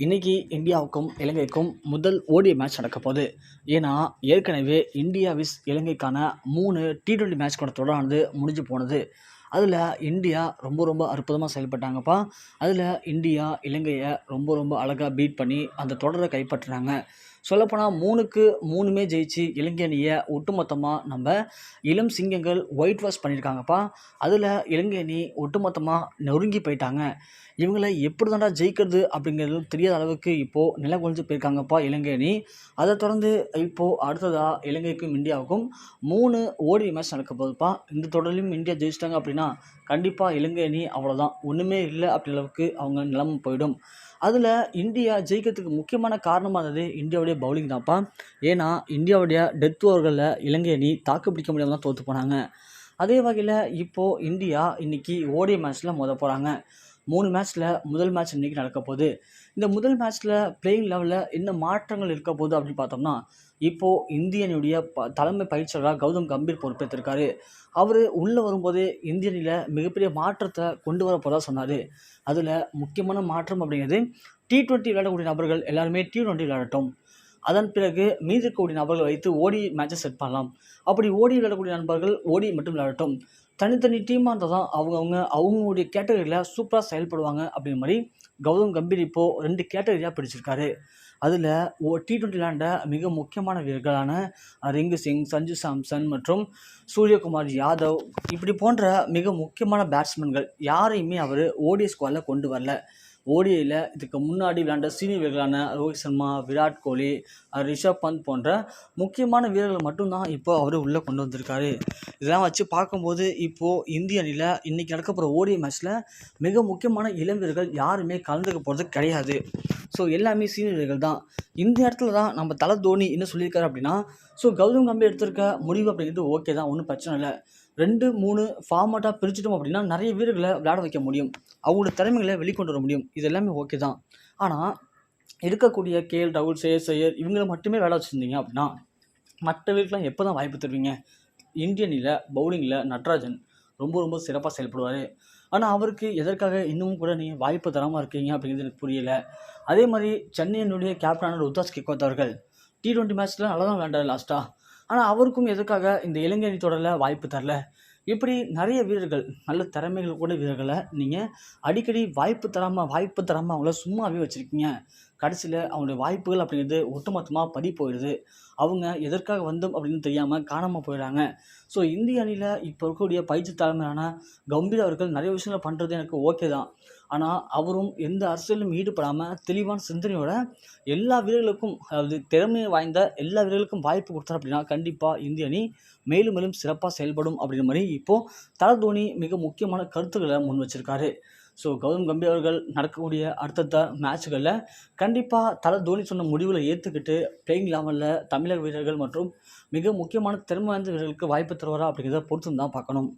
இன்னைக்கு இந்தியாவுக்கும் இலங்கைக்கும் முதல் ஓடிஐ மேட்ச் நடக்க போகுது. ஏன்னா ஏற்கனவே இந்தியா விஸ் இலங்கைக்கான மூணு டி டுவெண்ட்டி மேட்ச் கொண்ட முடிஞ்சு போனது. அதில் இந்தியா ரொம்ப ரொம்ப அற்புதமாக செயல்பட்டாங்கப்பா. அதில் இந்தியா இலங்கையை ரொம்ப ரொம்ப அழகாக பீட் பண்ணி அந்த தொடரை கைப்பற்றினாங்க. சொல்லப்போனால் மூணுக்கு மூணுமே ஜெயிச்சு இலங்கை அணியை ஒட்டுமொத்தமாக நம்ம இளம் சிங்கங்கள் ஒயிட் வாஷ் பண்ணியிருக்காங்கப்பா. அதில் இலங்கை அணி ஒட்டுமொத்தமாக நொறுங்கி போயிட்டாங்க. இவங்களை எப்படி தாண்டா ஜெயிக்கிறது அப்படிங்கிறது தெரியாத அளவுக்கு இப்போது நில குலைஞ்சு போயிருக்காங்கப்பா இலங்கை அணி. அதை தொடர்ந்து இப்போது அடுத்ததாக இலங்கைக்கும் இந்தியாவுக்கும் மூணு ஓடி மேட்ச் நடக்க போகுதுப்பா. இந்த தொடர்லையும் இந்தியா ஜெயிச்சிட்டாங்க அப்படின்னா கண்டிப்பாக இலங்கை அணி அவ்வளோதான் ஒன்றுமே இல்லை அப்படி அளவுக்கு அவங்க நிலைமை போயிடும். அதில் இந்தியா ஜெயிக்கிறதுக்கு முக்கியமான காரணமாக இருந்தது இந்தியாவுடைய பவுலிங் தான்ப்பா. ஏன்னா இந்தியாவுடைய டெத் ஓவர்களில் இலங்கை அணி தாக்கு பிடிக்க முடியாமல் தான் தோற்று போனாங்க. அதே வகையில் இப்போது இந்தியா இன்றைக்கி ஓடிய மேட்ச்சில் மோத போகிறாங்க மூணு மேட்ச்சில் முதல் மேட்ச் இன்றைக்கி நடக்க போகுது. இந்த முதல் மேட்ச்சில் பிளேயிங் லெவலில் என்ன மாற்றங்கள் இருக்க போகுது அப்படின்னு பார்த்தோம்னா இப்போது இந்தியனுடைய ப தலைமை பயிற்சியாளராக கௌதம் கம்பீர் பொறுப்பேற்றிருக்காரு. அவர் உள்ளே வரும்போதே இந்தியனில் மிகப்பெரிய மாற்றத்தை கொண்டு வர போதாக சொன்னார். அதில் முக்கியமான மாற்றம் அப்படிங்கிறது டி ட்வெண்ட்டி விளையாடக்கூடிய நபர்கள் எல்லாருமே டி ட்வெண்ட்டி விளையாடட்டும். அதன் பிறகு மீதி இருக்கக்கூடிய நபர்கள் வைத்து ஓடி மேட்சை செட் பண்ணலாம். அப்படி ஓடி விளையாடக்கூடிய நண்பர்கள் ஓடி மட்டும் விளையாடட்டும். தனித்தனி டீமாக இருந்தால் தான் அவங்கவுங்க அவங்களுடைய கேட்டகரியில் சூப்பராக செயல்படுவாங்க அப்படிங்கிற மாதிரி கௌதம் கம்பீர் இப்போது ரெண்டு கேட்டகரியாக பிடிச்சிருக்காரு அதில் ஓ டி ட்வெண்ட்டி விளையாண்ட மிக முக்கியமான வீரர்களான ரிங்கு சிங் சஞ்சு சாம்சன் மற்றும் சூரியகுமார் யாதவ் இப்படி போன்ற மிக முக்கியமான பேட்ஸ்மேன்கள் யாரையுமே அவர் ஓடிய ஸ்குவாடில் கொண்டு வரல. ஓடிஐயில் இதுக்கு முன்னாடி விளையாண்ட சீனியர் வீரர்களான ரோஹித் சர்மா விராட் கோலி ரிஷப் பந்த் போன்ற முக்கியமான வீரர்கள் மட்டும்தான் இப்போ அவர் உள்ளே கொண்டு வந்திருக்காரு. இதெல்லாம் வச்சு பார்க்கும்போது இப்போது இந்திய அணியில் இன்றைக்கி நடக்க போகிற ஓடிஐ மேட்ச்சில் மிக முக்கியமான இளம் வீரர்கள் யாருமே கலந்துக்க போகிறது கிடையாது. ஸோ எல்லாமே சீனியர் வீரர்கள் தான். இந்த இடத்துல தான் நம்ம தலை தோனி என்ன சொல்லியிருக்காரு அப்படின்னா ஸோ கௌதம் கம்பீர் எடுத்திருக்க முடிவு அப்படிங்கிறது ஓகே தான் ஒன்றும் பிரச்சனை இல்லை. ரெண்டு மூணு ஃபார்மேட்டாக பிரிச்சுட்டோம் அப்படின்னா நிறைய வீரர்களை விளையாட வைக்க முடியும். அவங்களோட திறமைகளை வெளிக்கொண்டு வர முடியும். இது எல்லாமே ஓகே தான். ஆனால் இருக்கக்கூடிய கேஎல் ராகுல் சேயர் சையர் இவங்களை மட்டுமே விளையாட வச்சுருந்தீங்க அப்படின்னா மற்ற வீரர்கள்லாம் எப்போ தான் வாய்ப்பு தருவீங்க? இந்தியனில் பவுலிங்கில் நட்ராஜன் ரொம்ப ரொம்ப சிறப்பாக செயல்படுவார். ஆனால் அவருக்கு எதற்காக இன்னமும் கூட நீங்கள் வாய்ப்பு தராமல் இருக்கீங்க அப்படிங்கிறது எனக்கு புரியலை. அதே மாதிரி சென்னையினுடைய கேப்டனான ருத்தாஸ் கிக்கோத் அவர்கள் டி ட்வெண்ட்டி மேட்ச்சில் நல்லா தான் விளையாண்டார் லாஸ்ட்டாக ஆனால் அவருக்கும் எதுக்காக இந்த இலங்கை தொடரில் வாய்ப்பு தரல? இப்படி நிறைய வீரர்கள் நல்ல திறமைகள் கூட வீரர்களை நீங்கள் அடிக்கடி வாய்ப்பு தராமல் வாய்ப்பு தராமல் அவங்கள சும்மாவே வச்சுருக்கீங்க. கடைசியில் அவங்களுடைய வாய்ப்புகள் அப்படிங்கிறது ஒட்டுமொத்தமாக பறி போயிடுது. அவங்க எதற்காக வந்தோம் அப்படின்னு தெரியாமல் காணாமல் போயிடுறாங்க. ஸோ இந்திய அணியில் இப்போ இருக்கக்கூடிய பயிற்சி தலைமையான கம்பீர் அவர்கள் நிறைய விஷயங்களை பண்ணுறது எனக்கு ஓகே தான். ஆனால் அவரும் எந்த அரசியலும் ஈடுபடாமல் தெளிவான சிந்தனையோட எல்லா வீரர்களுக்கும் அதாவது திறமை வாய்ந்த எல்லா வீரர்களுக்கும் வாய்ப்பு கொடுத்தார் அப்படின்னா கண்டிப்பாக இந்திய அணி மேலும் மேலும் சிறப்பாக செயல்படும் அப்படின்ற மாதிரி இப்போது தல தோனி மிக முக்கியமான கருத்துக்களை முன் வச்சிருக்காரு. ஸோ கௌதம் கம்பீர் அவர்கள் நடக்கக்கூடிய அடுத்தடுத்த மேட்சுகளில் கண்டிப்பாக தல தோனி சொன்ன முடிவில் ஏற்றுக்கிட்டு பிளேயிங் லெவலில் தமிழக வீரர்கள் மற்றும் மிக முக்கியமான திறமை வாய்ந்த வீரர்களுக்கு வாய்ப்பு தருவாரா அப்படிங்கிறத பொறுத்து தான் பார்க்கணும்.